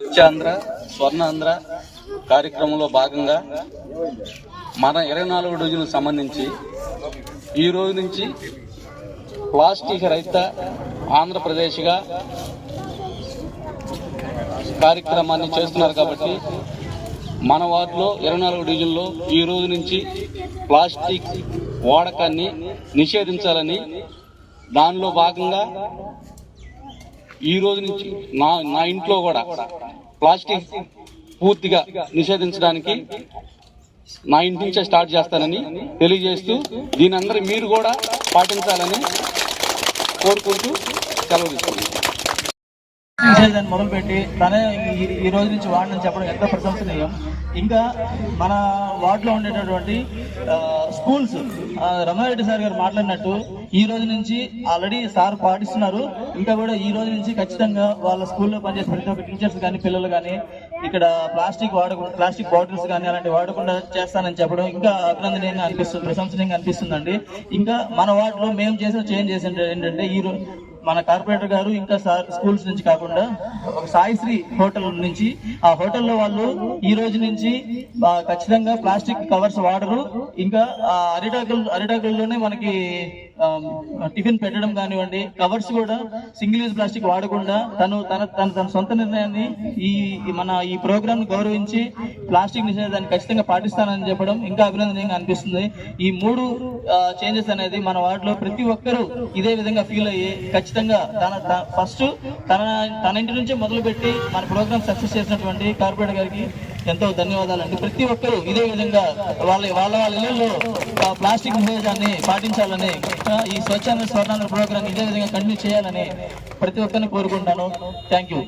స్వచ్ఛాంధ్ర స్వర్ణాంధ్ర కార్యక్రమంలో భాగంగా మన ఇరవై నాలుగు రోజులకు సంబంధించి ఈ రోజు నుంచి ప్లాస్టిక్ రహిత ఆంధ్రప్రదేశ్గా కార్యక్రమాన్ని చేస్తున్నారు కాబట్టి మన వార్డులో ఇరవై నాలుగు డివిజన్లో ఈ రోజు నుంచి ప్లాస్టిక్ వాడకాన్ని నిషేధించాలని దానిలో భాగంగా ఈ రోజు నుంచి నా నా ఇంట్లో కూడా ప్లాస్టిక్ పూర్తిగా నిషేధించడానికి నా ఇంటి నుంచే స్టార్ట్ చేస్తానని తెలియజేస్తూ దీని అందరి మీరు కూడా పాటించాలని కోరుకుంటూ సెలవు తీసుకున్నాను నిషేధాన్ని మొదలుపెట్టి తనే ఈ- రోజు నుంచి వాడిని చెప్పడం ఎంతో ప్రశంసనీయం. ఇంకా మన వార్డులో ఉండేటటువంటి స్కూల్స్ ఆ, సార్ గారు మాట్లాడినట్టు ఈ రోజు నుంచి ఆల్రెడీ సార్ పాటిస్తున్నారు. ఇంకా కూడా ఈ రోజు నుంచి ఖచ్చితంగా వాళ్ళ స్కూల్లో పనిచేసే ప్రతి ఒక్క టీచర్స్ కానీ పిల్లలు కానీ ఇక్కడ ప్లాస్టిక్ వాడకుండా ప్లాస్టిక్ బాటిల్స్ కానీ అలాంటి వాడకుండా చేస్తానని చెప్పడం ఇంకా అభినందనీయంగా అనిపిస్తుంది ప్రశంసనీయంగా అనిపిస్తుందండి. ఇంకా మన వార్డులో మేము చేసిన చేంజ్ చేసిన ఏంటంటే ఈ రోజు మన కార్పొరేటర్ గారు ఇంకా స్కూల్స్ నుంచి కాకుండా ఒక సాయిశ్రీ హోటల్ నుంచి ఆ హోటల్లో వాళ్ళు ఈ రోజు నుంచి ఖచ్చితంగా ప్లాస్టిక్ కవర్స్ వాడరు. ఇంకా ఆ అరిటాకులు అరిటాకుల్లోనే మనకి టిఫిన్ పెట్టడం కానివ్వండి కవర్స్ కూడా సింగిల్ యూజ్ ప్లాస్టిక్ వాడకుండా తను తన తన తన సొంత నిర్ణయాన్ని ఈ మన ఈ ప్రోగ్రామ్ గౌరవించి ప్లాస్టిక్ నిషేధాన్ని ఖచ్చితంగా పాటిస్తానని చెప్పడం ఇంకా అభినందనీయంగా అనిపిస్తుంది. ఈ మూడు చేంజెస్ అనేది మన వార్డులో ప్రతి ఒక్కరూ ఇదే విధంగా ఫీల్ అయ్యి ఖచ్చితంగా తన ఫస్ట్ తన తన ఇంటి నుంచే మొదలుపెట్టి మన ప్రోగ్రామ్ సక్సెస్ చేసినటువంటి కార్పొరేటర్ గారికి ఎంతో ధన్యవాదాలండి. ప్రతి ఒక్కరూ ఇదే విధంగా వాళ్ళ వాళ్ళ వాళ్ళ ఇళ్ళలో ప్లాస్టిక్ నిషేధాన్ని పాటించాలని ఈ స్వచ్ఛంద స్వర్ణాంధ్ర ప్రోగ్రామ్ ఇదే విధంగా కంటిన్యూ చేయాలని ప్రతి ఒక్కరిని కోరుకుంటాను. Thank you